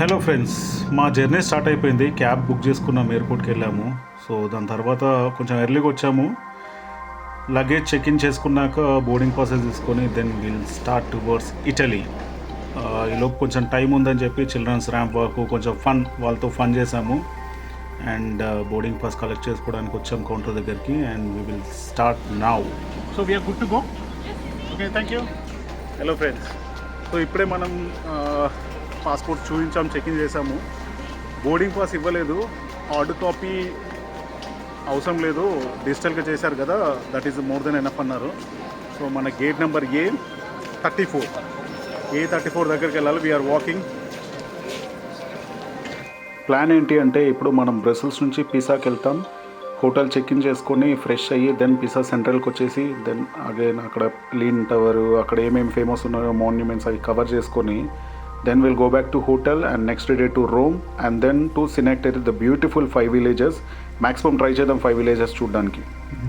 Hello friends మా journey start అయిపోయింది. Cab book చేసుకున్నాం ఎయిర్పోర్ట్కి వెళ్ళాము. సో దాని తర్వాత కొంచెం ఎర్లీగా వచ్చాము. లగేజ్ చెక్ ఇన్ చేసుకున్నాక బోర్డింగ్ పాసెస్ తీసుకొని then will start towards Italy ఈలోపు కొంచెం టైం ఉందని చెప్పి చిల్డ్రన్స్ ర్యాంప్ వరకు కొంచెం ఫన్ వాళ్ళతో ఫన్ చేసాము అండ్ బోర్డింగ్ పాస్ కలెక్ట్ చేసుకోవడానికి వచ్చాము కౌంటర్ దగ్గరికి and we will start now so we are good to go okay thank you hello friends so ఇప్పుడే మనం పాస్పోర్ట్ చూపించాం చెక్ ఇన్ చేసాము బోర్డింగ్ పాస్ ఇవ్వలేదు. హార్డ్ కాపీ అవసరం లేదు. డిజిటల్గా చేశారు కదా that is more than enough అన్నారు. సో మన gate number A thirty four A thirty four దగ్గరికి వెళ్ళాలి. వీఆర్ వాకింగ్ ప్లాన్ ఏంటి అంటే ఇప్పుడు మనం బ్రసెల్స్ నుంచి పిసాకి వెళ్తాం హోటల్ చెక్ ఇన్ చేసుకొని ఫ్రెష్ అయ్యి దెన్ పిసా సెంట్రల్కి వచ్చేసి దెన్ అగైన్ అక్కడ లీన్ టవర్ అక్కడ ఏమేమి ఫేమస్ ఉన్నాయో మాన్యుమెంట్స్ అవి కవర్ చేసుకొని then will go back to hotel and next day to Rome and then to సినెక్టెడ్ the beautiful five villages maximum try చేద్దాం ఫైవ్ విలేజెస్ చూడడానికి.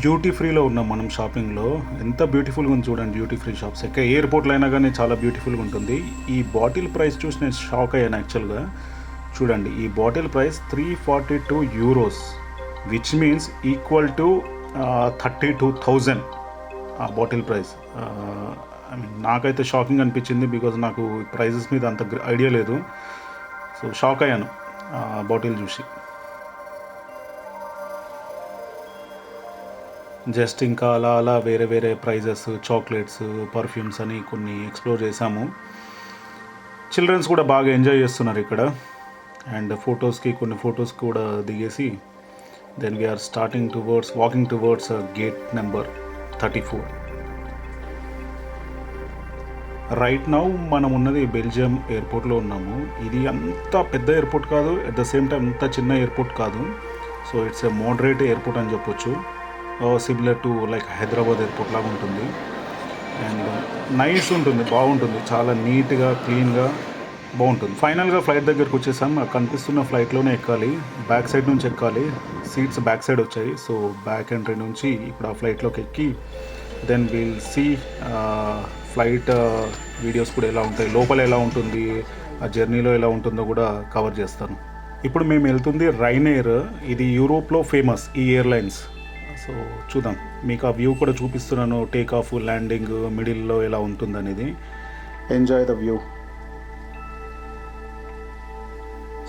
డ్యూటీ ఫ్రీలో ఉన్నాం మనం షాపింగ్లో ఎంత బ్యూటిఫుల్గా ఉంది చూడండి డ్యూటీ ఫ్రీ షాప్స్ ఎక్కడ ఎయిర్పోర్ట్లో అయినా కానీ చాలా బ్యూటిఫుల్గా ఉంటుంది. ఈ బాటిల్ ప్రైస్ చూసి నేను షాక్ అయ్యాను యాక్చువల్గా చూడండి ఈ bottle price three forty two euros which means equal to thirty two thousand ఆ బాటిల్ ప్రైస్ ఐ మీన్ నాకైతే షాకింగ్ అనిపించింది బికాజ్ నాకు ప్రైజెస్ మీద అంత ఐడియా లేదు. సో షాక్ అయ్యాను ఆ బాటిల్ చూసి. జస్ట్ ఇంకా అలా అలా వేరే వేరే ప్రైజెస్ చాక్లెట్స్ పర్ఫ్యూమ్స్ అని కొన్ని ఎక్స్ప్లోర్ చేశాము. చిల్డ్రన్స్ కూడా బాగా ఎంజాయ్ చేస్తున్నారు ఇక్కడ. అండ్ ఫొటోస్కి కొన్ని ఫొటోస్ కూడా దిగేసి then we are starting towards walking towards gate number thirty four right now మనం ఉన్నది బెల్జియం ఎయిర్పోర్ట్లో ఉన్నాము. ఇది అంత పెద్ద ఎయిర్పోర్ట్ కాదు అట్ ద సేమ్ టైం అంత చిన్న ఎయిర్పోర్ట్ కాదు. So it's a moderate airport అని చెప్పొచ్చు. Similar to like Hyderabad airport లాగా ఉంటుంది. అండ్ నైస్ uh, ఉంటుంది బాగుంటుంది. చాలా నీట్గా క్లీన్గా బాగుంటుంది. ఫైనల్గా ఫ్లైట్ దగ్గరికి వచ్చేసాం. నాకు కనిపిస్తున్న ఫ్లైట్లోనే ఎక్కాలి. బ్యాక్ సైడ్ నుంచి ఎక్కాలి. సీట్స్ బ్యాక్ సైడ్ వచ్చాయి. సో బ్యాక్ ఎంట్రీ నుంచి ఇప్పుడు ఆ ఫ్లైట్లోకి ఎక్కి then will see flight videos కూడా ఎలా ఉంటాయి లోపల ఎలా ఉంటుంది ఆ జర్నీలో ఎలా ఉంటుందో కూడా కవర్ చేస్తాను. ఇప్పుడు మేము వెళ్తుంది రైనేర్ ఇది యూరోప్లో ఫేమస్ ఈ ఎయిర్లైన్స్. సో చూద్దాం. మీకు ఆ వ్యూ కూడా చూపిస్తున్నాను టేక్ ఆఫ్ ల్యాండింగ్ మిడిల్లో ఎలా ఉంటుందనేది. Enjoy the view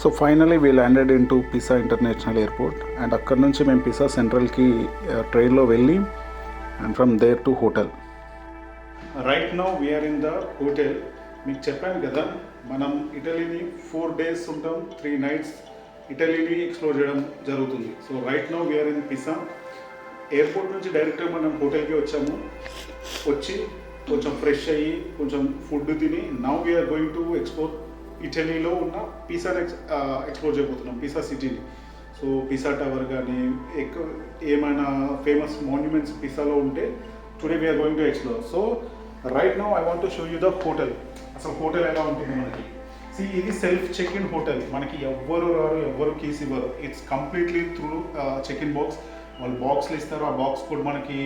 so finally we landed in to Pisa international airport and అక్కడ నుంచి మేము పిసా సెంట్రల్కి ట్రైన్లో వెళ్ళి and from there to hotel right now we are in the hotel మీకు చెప్పాను కదా మనం ఇటలీని ఫోర్ డేస్ ఉంటాం త్రీ నైట్స్ ఇటలీని ఎక్స్ప్లోర్ చేయడం జరుగుతుంది. So right now we are in Pisa airport నుంచి డైరెక్ట్గా మనం హోటల్కి వచ్చాము. వచ్చి కొంచెం ఫ్రెష్ అయ్యి కొంచెం ఫుడ్ తిని now we are going to explore ఇటలీలో ఉన్న పిసా ఎక్స్ ఎక్స్ప్లోర్ చేయబోతున్నాం పిసా సిటీని సో పిసా టవర్ కానీ ఎక్కువ ఏమైనా ఫేమస్ మాన్యుమెంట్స్ పిసాలో ఉంటే today we are going to explore so right now I want to show you the hotel అసలు హోటల్ ఎలా ఉంటుంది మనకి? సి ఇది సెల్ఫ్ చెక్ ఇన్ హోటల్ మనకి ఎవ్వరు రారు ఎవ్వరు కీస్ ఇవ్వరు. It's completely through check in box వాళ్ళు బాక్స్లు ఇస్తారు. ఆ బాక్స్ కోడ్ మనకి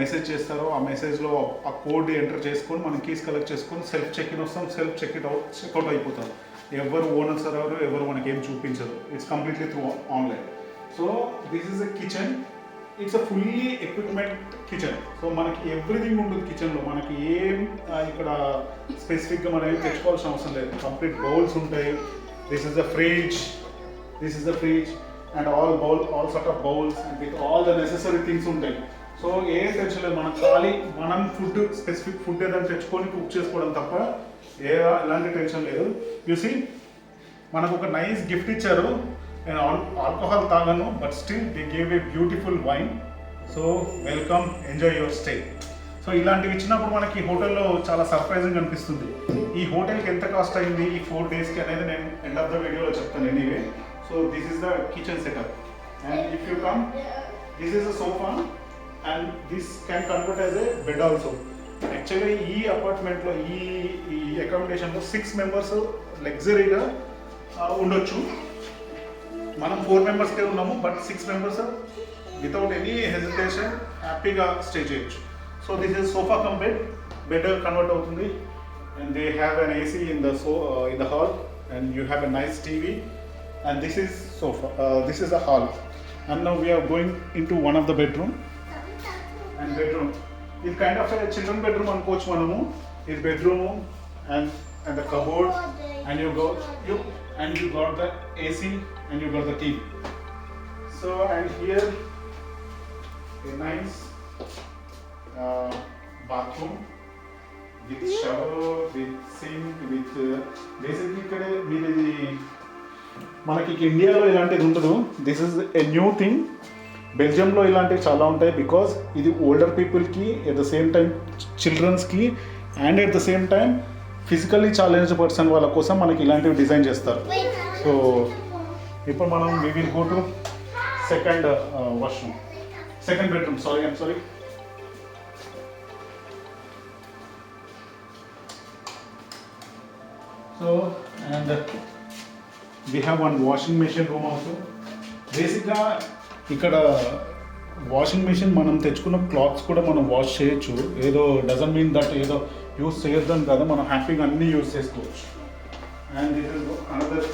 మెసేజ్ చేస్తారు. ఆ మెసేజ్లో ఆ కోడ్ ఎంటర్ చేసుకొని మనం కీస్ కలెక్ట్ చేసుకొని సెల్ఫ్ చెక్ ఇన్ వస్తాం. Self check it out checkout అయిపోతాం. ఎవరు ఓనర్స్ రారు ఎవరు మనకి ఏం చూపించరు. It's completely through online so this is a kitchen it's a fully equipment kitchen so మనకి ఎవ్రీథింగ్ ఉంటుంది కిచెన్లో మనకి ఏం ఇక్కడ స్పెసిఫిక్గా మనం ఏం తెచ్చుకోవాల్సిన అవసరం లేదు. కంప్లీట్ బౌల్స్ ఉంటాయి. This is the fridge this is the fridge and all bowl all sort of bowls and with all the necessary things ఉంటాయి. సో ఏం టెన్షన్ లేదు మనం ఖాళీ మనం ఫుడ్ స్పెసిఫిక్ ఫుడ్ ఏదైనా తెచ్చుకొని కుక్ చేసుకోవడం తప్ప ఏ ఎలాంటి టెన్షన్ లేదు. చూసి మనకు ఒక నైస్ గిఫ్ట్ ఇచ్చారు. నేను ఆల్కహాల్ తాగను but still they gave a beautiful wine so welcome enjoy your stay so ఇలాంటివి ఇచ్చినప్పుడు మనకి హోటల్లో చాలా సర్ప్రైజింగ్ అనిపిస్తుంది. ఈ హోటల్కి ఎంత కాస్ట్ అయింది? ఈ ఫోర్ డేస్కి అనేది నేను ఎండ్ ఆఫ్ ద వీడియోలో చెప్తాను anyway so this is the kitchen setup and if you come this is a sofa and this can convert as a bed also actually ఈ అపార్ట్మెంట్లో ఈ ఈ అకామిడేషన్లో సిక్స్ మెంబర్స్ లగ్జరీగా ఉండొచ్చు. మనం ఫోర్ మెంబర్స్కే ఉన్నాము but six members without any hesitation హ్యాపీగా stay చేయొచ్చు. సో దిస్ ఈజ్ సోఫా కంపెడ్ బెడ్ కన్వర్ట్ అవుతుంది. And they have an AC in the so in the hall and you have a nice TV and this is sofa this is a hall and now we're going in to one of the bedroom and bedroom ఇది kind of children bedroom అనుకోవచ్చు మనము. ఇది bedroom and and the cupboard and you go you and you got the AC and you got the TV so and here a nice uh, bathroom with shower, with sink, with uh, basically ఇక్కడ మీరు ఇది మనకి ఇండియాలో ఇలాంటిది ఉండదు. This is a new thing బెల్జియంలో ఇలాంటివి చాలా ఉంటాయి బికాస్ ఇది ఓల్డర్ పీపుల్కి at the same time చిల్డ్రన్స్కి and at the same time physically challenge person వాళ్ళ కోసం మనకి ఇలాంటివి డిజైన్ చేస్తారు. సో ఇప్పుడు మనం we will go to second washroom second bedroom sorry I'm sorry so and we have one washing machine room also బేసిక్గా ఇక్కడ washing machine మనం తెచ్చుకున్న క్లాత్స్ కూడా మనం వాష్ చేయొచ్చు. ఏదో డజన్ మీన్ దట్ ఏదో యూస్ చేయొద్దని కాదు మనం హ్యాపీగా అన్నీ యూస్ చేసుకోవచ్చు. And this is another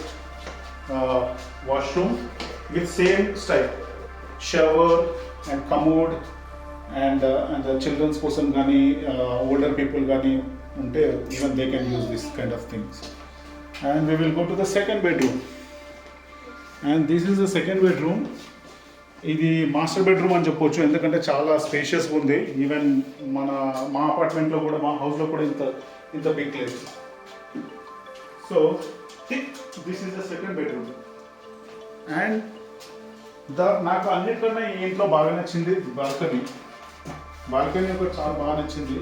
washroom with same style shower and commode and and childrens కోసం కానీ ఓల్డర్ పీపుల్ కానీ ఉంటే even they can use this kind of things and we will go to the second bedroom and this is the second bedroom ఇది master bedroom అని చెప్పొచ్చు. ఎందుకంటే చాలా spacious ఉంది. ఈవెన్ మన మా అపార్ట్మెంట్లో కూడా మా హౌస్లో కూడా ఇంత ఇంత బిగ్ లేదు. So this is the second bedroom and the నాకు అన్నిటికన్నా ఈ ఇంట్లో బాగా నచ్చింది బాల్కనీ. బాల్కనీ కూడా చాలా బాగా నచ్చింది.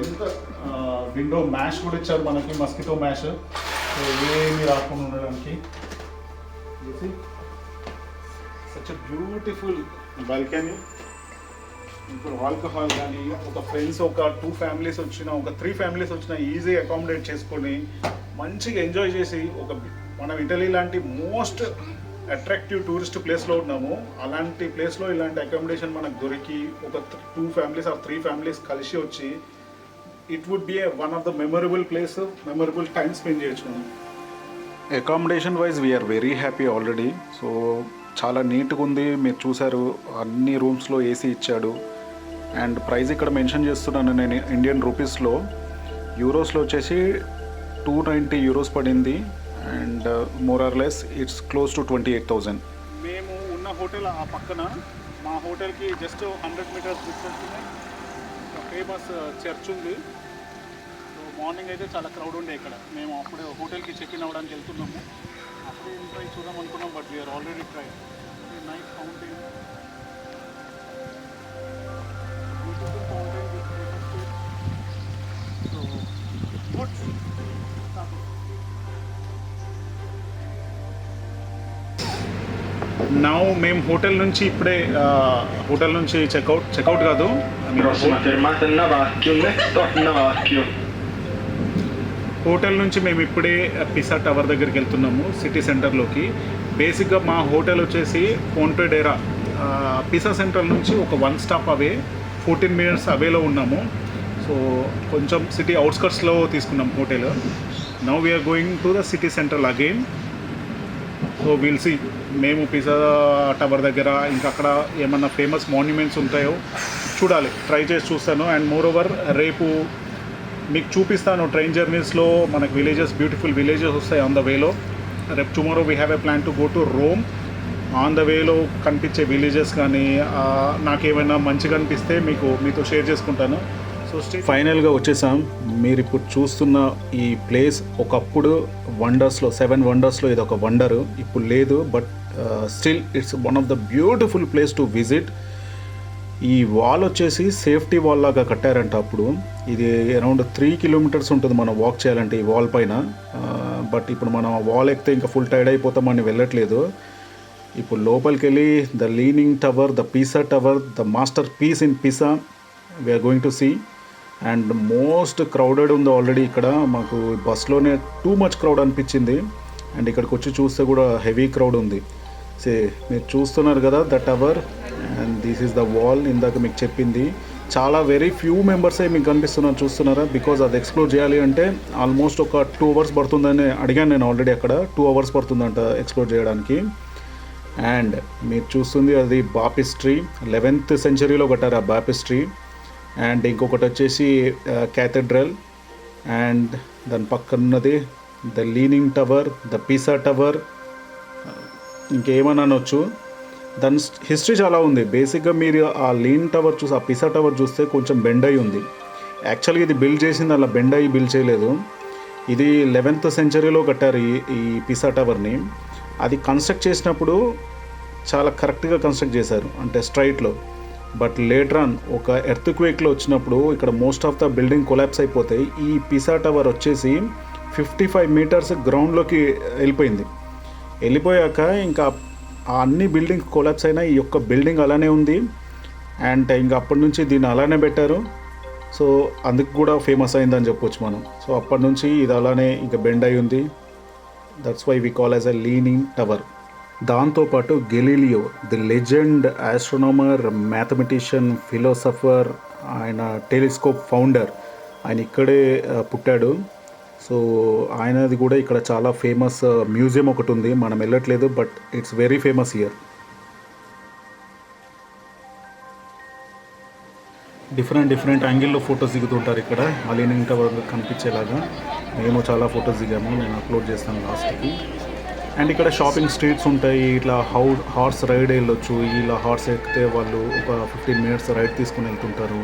ఎంత విండో మ్యాష్ కూడా ఇచ్చారు మనకి మస్కిటో మ్యాష్ ఏమీ రాకుండా ఉండడానికి. సచ్ బ్యూటిఫుల్ బాల్కనీ ఇప్పుడు ఆల్కహాల్ కానీ ఒక ఫ్రెండ్స్ ఒక టూ ఫ్యామిలీస్ వచ్చిన ఒక త్రీ ఫ్యామిలీస్ వచ్చిన ఈజీ అకామిడేట్ చేసుకొని మంచిగా ఎంజాయ్ చేసి ఒక మనం ఇటలీ లాంటి మోస్ట్ అట్రాక్టివ్ టూరిస్ట్ ప్లేస్లో ఉన్నాము. అలాంటి ప్లేస్లో ఇలాంటి అకామిడేషన్ మనకు దొరికి ఒక two families or three families కలిసి వచ్చి it would be one of the memorable place memorable time spend చేయొచ్చు accommodation wise we are very happy already so చాలా నీట్గా ఉంది. మీరు చూసారు అన్ని రూమ్స్లో ఏసీ ఇచ్చాడు. అండ్ ప్రైస్ ఇక్కడ మెన్షన్ చేస్తున్నాను నేను ఇండియన్ రూపీస్లో యూరోస్లో వచ్చేసి టూ నైంటీ యూరోస్ పడింది. And more or less it's close to twenty eight thousand మేము ఉన్న హోటల్ ఆ పక్కన. మా హోటల్కి just hundred metres distance famous church ఉంది. మార్నింగ్ అయితే చాలా క్రౌడ్ ఉండే ఇక్కడ. మేము అప్పుడు హోటల్కి చెక్ ఇన్ అవ్వడానికి వెళ్తున్నాము. అప్పుడు ట్రై చూద్దాం అనుకున్నాం but we're already try night fountain beautiful fountain so good now మేము హోటల్ నుంచి ఇప్పుడే హోటల్ నుంచి చెక్అవుట్ చెక్అవుట్ కాదు. హోటల్ నుంచి మేము ఇప్పుడే పిసా టవర్ దగ్గరికి వెళ్తున్నాము సిటీ సెంటర్లోకి. బేసిక్గా మా హోటల్ వచ్చేసి ఫోన్పే పిసా సెంటర్ నుంచి ఒక one stop away fourteen minutes అవేలో ఉన్నాము. సో కొంచెం సిటీ అవుట్స్కట్స్లో తీసుకున్నాం hotel. Now we're going to the city center again so will see మేము పిజ్జా టవర్ దగ్గర ఇంకా అక్కడ ఏమన్నా ఫేమస్ మాన్యుమెంట్స్ ఉంటాయో చూడాలి. ట్రై చేసి చూస్తాను. అండ్ మోర్ ఓవర్ రేపు మీకు చూపిస్తాను ట్రైన్ జర్నీస్లో మనకు విలేజెస్ బ్యూటిఫుల్ విలేజెస్ వస్తాయి ఆన్ ద వేలో రేపు tomorrow we have a plan to go to Rome on the వేలో కనిపించే విలేజెస్ కానీ నాకేమైనా మంచిగా అనిపిస్తే మీకు మీతో షేర్ చేసుకుంటాను. సో ఫైనల్గా వచ్చేసాం. మీరు ఇప్పుడు చూస్తున్న ఈ ప్లేస్ ఒకప్పుడు వండర్స్లో సెవెన్ వండర్స్లో ఇది ఒక వండర్ ఇప్పుడు లేదు but still it's one of the beautiful place to visit ఈ వాల్ వచ్చేసి సేఫ్టీ వాల్ లాగా కట్టారంట అప్పుడు. ఇది అరౌండ్ త్రీ కిలోమీటర్స్ ఉంటుంది మనం వాక్ చేయాలంటే ఈ వాల్ పైన. బట్ ఇప్పుడు మనం వాల్ ఎక్కితే ఇంకా ఫుల్ టైర్డ్ అయిపోతామని వెళ్ళట్లేదు. ఇప్పుడు లోపలికి వెళ్ళి the leaning tower the Pisa tower the masterpiece in Pisa we're going to see and most crowded ఉంది ఆల్రెడీ ఇక్కడ. మాకు బస్లోనే టూ మచ్ క్రౌడ్ అనిపించింది. అండ్ ఇక్కడికి వచ్చి చూస్తే కూడా హెవీ క్రౌడ్ ఉంది. సే మీరు చూస్తున్నారు కదా the tower and this is the wall ఇందాక మీకు చెప్పింది. చాలా వెరీ ఫ్యూ మెంబర్సే మీకు కనిపిస్తున్నారు చూస్తున్నారా? బికాజ్ అది ఎక్స్ప్లోర్ చేయాలి అంటే ఆల్మోస్ట్ ఒక టూ అవర్స్ పడుతుందని అడిగాను నేను ఆల్రెడీ అక్కడ. టూ అవర్స్ పడుతుందంట ఎక్స్ప్లోర్ చేయడానికి. అండ్ మీరు చూస్తుంది అది బాపిస్ట్రీ లెవెన్త్ సెంచరీలో కట్టారు ఆ బాపిస్ట్రీ అండ్ ఇంకొకటి వచ్చేసి uh, క్యాథడ్రల్ అండ్ దాని పక్కన ఉన్నది the leaning tower the Pisa tower ఇంకేమని అనొచ్చు? దాని హిస్టరీ చాలా ఉంది. బేసిక్గా మీరు ఆ లీన్ టవర్ చూసి ఆ పిసా టవర్ చూస్తే కొంచెం బెండ్ అయి ఉంది. యాక్చువల్గా ఇది బిల్డ్ చేసింది అలా బెండ్ అయ్యి బిల్డ్ చేయలేదు. ఇది లెవెన్త్ సెంచరీలో కట్టారు ఈ ఈ పిసా టవర్ని అది కన్స్ట్రక్ట్ చేసినప్పుడు చాలా కరెక్ట్గా కన్స్ట్రక్ట్ చేశారు. అంటే స్ట్రైట్లో బట్ లేటర్ ఆన్ ఒక ఎర్త్ క్వేక్లో వచ్చినప్పుడు ఇక్కడ most of the building collapse అయిపోతాయి ఈ పిసా టవర్ వచ్చేసి ఫిఫ్టీ ఫైవ్ మీటర్స్ గ్రౌండ్లోకి వెళ్ళిపోయింది. వెళ్ళిపోయాక ఇంకా ఆ అన్ని బిల్డింగ్ కొలాప్స్ అయినా ఈ యొక్క బిల్డింగ్ అలానే ఉంది. అండ్ ఇంకా అప్పటి నుంచి దీన్ని అలానే పెట్టారు. సో అందుకు కూడా ఫేమస్ అయిందని చెప్పొచ్చు మనం. సో అప్పటి నుంచి ఇది అలానే ఇంకా బెండ్ అయి ఉంది. That's why we call as a leaning tower దాంతోపాటు Galileo the legend astronomer mathematician philosopher ఆయన టెలిస్కోప్ ఫౌండర్ ఆయన ఇక్కడే పుట్టాడు. సో ఆయనది కూడా ఇక్కడ చాలా ఫేమస్ మ్యూజియం uh, ఒకటి ఉంది. మనం వెళ్ళట్లేదు but it's very famous here different different యాంగిల్లో ఫొటోస్ దిగుతుంటారు ఇక్కడ. ఆ ఇంకా టవర్ కనిపించేలాగా. మేము చాలా ఫొటోస్ దిగాము. నేను అప్లోడ్ చేస్తాను లాస్ట్కి అండ్ ఇక్కడ షాపింగ్ స్ట్రీట్స్ ఉంటాయి. ఇట్లా హౌ హార్స్ రైడ్ వెళ్ళొచ్చు. ఇలా హార్స్ ఎక్కితే వాళ్ళు ఒక ఫిఫ్టీన్ మినిట్స్ రైడ్ తీసుకుని వెళ్తుంటారు.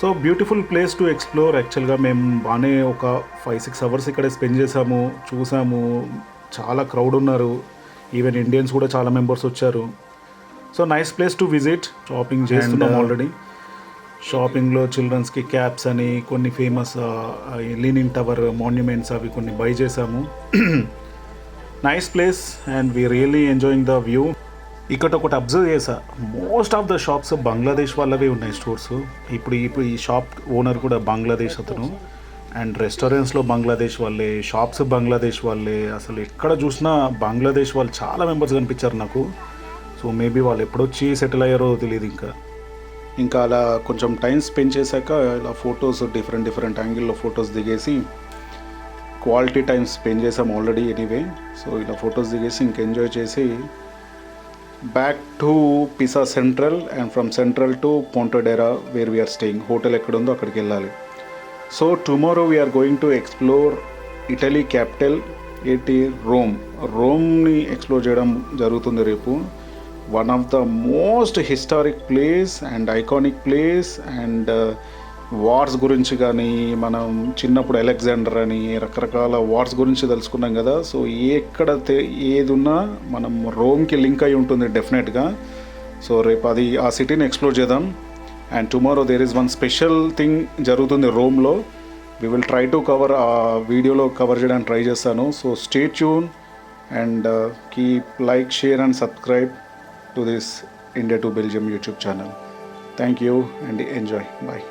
So beautiful place to explore యాక్చువల్గా మేము బాగానే ఒక ఫైవ్ సిక్స్ అవర్స్ ఇక్కడే స్పెండ్ చేసాము చూసాము చాలా క్రౌడ్ ఉన్నారు. ఈవెన్ ఇండియన్స్ కూడా చాలా మెంబర్స్ వచ్చారు. So nice place to visit. Shopping చేస్తున్నాం ఆల్రెడీ. షాపింగ్లో చిల్డ్రన్స్కి క్యాప్స్ అని కొన్ని ఫేమస్ లీనింగ్ టవర్ మాన్యుమెంట్స్ అవి కొన్ని బై చేసాము nice place and we really enjoying the view. ఇక్కడ ఒకటి అబ్జర్వ్ చేసా. Most of the shops Bangladesh వాళ్ళవే ఉన్నాయి స్టోర్స్ ఇప్పుడు ఇప్పుడు ఈ షాప్ ఓనర్ కూడా బంగ్లాదేశ్ అతను. అండ్ రెస్టారెంట్స్లో బంగ్లాదేశ్ వాళ్ళే షాప్స్ బంగ్లాదేశ్ వాళ్ళే. అసలు ఎక్కడ చూసినా బంగ్లాదేశ్ వాళ్ళు చాలా మెంబర్స్ కనిపించారు నాకు. సో మేబీ వాళ్ళు ఎప్పుడొచ్చి సెటిల్ అయ్యారో తెలియదు ఇంకా. ఇంకా అలా కొంచెం టైం స్పెండ్ చేశాక ఇలా ఫొటోస్ డిఫరెంట్ డిఫరెంట్ యాంగిల్లో ఫొటోస్ దిగేసి క్వాలిటీ టైం స్పెండ్ చేసాం ఆల్రెడీ ఎనీవే సో ఇలా ఫొటోస్ దిగేసి ఇంక ఎంజాయ్ చేసి back to Pisa central and from central to Pontedera where we're staying hotel ఎక్కడ ఉందో అక్కడికి వెళ్ళాలి. So tomorrow we're going to explore Italy capital ఏంటి రోమ్ రోమ్ని ఎక్స్ప్లోర్ చేయడం జరుగుతుంది రేపు. One of the most historic place and iconic place and wars గురించి కానీ మనం చిన్నప్పుడు అలెగ్జాండర్ అని రకరకాల వార్స్ గురించి తెలుసుకున్నాం కదా. సో ఎక్కడ ఏది ఉన్నా మనం రోమ్కి లింక్ అయి ఉంటుంది డెఫినెట్గా. సో రేపు అది ఆ సిటీని ఎక్స్ప్లోర్ చేద్దాం. And tomorrow there is one special thing జరుగుతుంది రోమ్లో. We will try to cover ఆ వీడియోలో కవర్ చేయడానికి ట్రై చేస్తాను. So stay tune and uh, keep like share and subscribe to this India to Belgium YouTube channel. Thank you and enjoy. Bye.